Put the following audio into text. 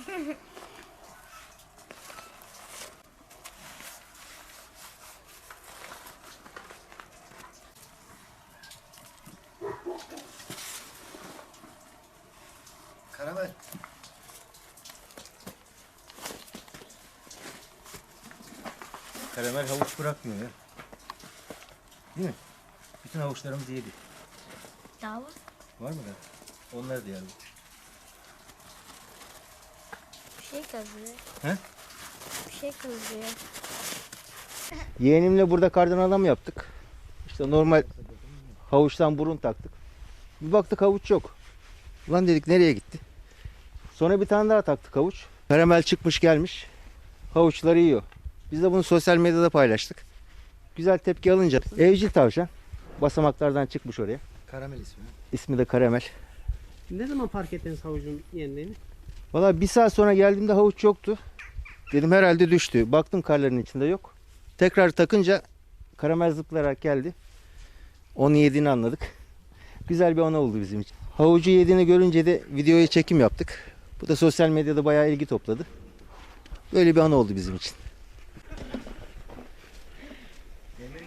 Karaman. Karamel havuç bırakmıyor ya. Değil mi? Bütün havuçlarımız yedi. Daha var. Var mı? Onlar da yani şey kazıyor. He? Bir şey kazıyor. Yeğenimle burada kardan adam yaptık. İşte normal havuçtan burun taktık. Bir baktık havuç yok. Ulan dedik nereye gitti? Sonra bir tane daha taktık havuç. Karamel çıkmış gelmiş. Havuçları yiyor. Biz de bunu sosyal medyada paylaştık. Güzel tepki alınca evcil tavşan basamaklardan çıkmış oraya. Karamel ismi. İsmi de Karamel. Ne zaman fark ettiniz havucun yendiğini? Valla bir saat sonra geldiğimde havuç yoktu. Dedim herhalde düştü. Baktım karların içinde yok. Tekrar takınca karamel zıplayarak geldi. Onu yediğini anladık. Güzel bir ana oldu bizim için. Havucu yediğini görünce de videoya çekim yaptık. Bu da sosyal medyada bayağı ilgi topladı. Böyle bir ana oldu bizim için. Yemin